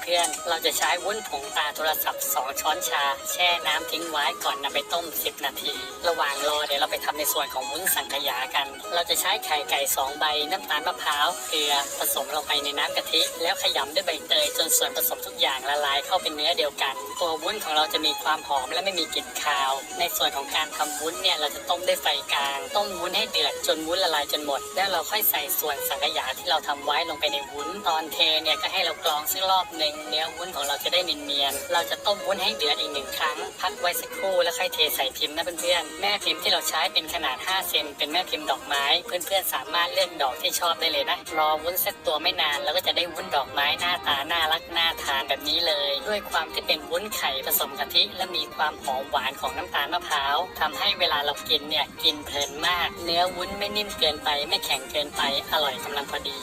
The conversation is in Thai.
เพื่อนๆ เราจะใช้วุ้นผงตาโทรศัพท์ 2 ช้อนชา แช่น้ำทิ้งไว้ก่อนนำไปต้ม 10 นาที ระหว่างรอเดี๋ยวเราไปทำในส่วนของวุ้นสังขยากัน เราจะใช้ไข่ไก่ 2 ใบ น้ำตาลมะพร้าวเกลือผสมลงไปในน้ำกะทิ แล้วขยำด้วยใบเตยจนส่วนผสมทุกอย่างละลายเข้าเป็นเนื้อเดียวกัน ตัววุ้นของเราจะมีความหอมและไม่มีกลิ่นคาว ในส่วนของการทำวุ้นเนี่ยเราจะต้มด้วยไฟกลาง ต้มวุ้นให้เดือดจนวุ้นละลายจนหมด แล้วเราค่อยใส่ส่วนสังขยาที่เราทำไว้ลงไปในวุ้น ตอนเทเนี่ยก็ให้เรากรองสักรอบหนึ่งเนื้อวุ้นของเราจะได้เนียนๆเราจะต้มวุ้นให้เดือดอีกหนึ่งครั้ง พักไว้สักครู่แล้วค่อยเทใส่พิมพ์นะเพื่อนๆแม่พิมพ์ที่เราใช้เป็นขนาด 5 เซนเป็นแม่พิมพ์ดอกไม้ เพื่อนๆสามารถเลือกดอกที่ชอบได้เลยนะรอวุ้นเซตตัวไม่นานเราก็จะได้วุ้นดอกไม้หน้าตาน่ารักน่าทานแบบนี้เลย ด้วยความที่เป็นวุ้นไข่ผสมกะทิ และมีความหอมหวานของน้ำตาลมะพร้าวทำให้เวลาเรากินเนี่ยกินเพลินมาก เนื้อวุ้นไม่นิ่มเกินไปไม่แข็งเกินไปอร่อยกำลังพอดี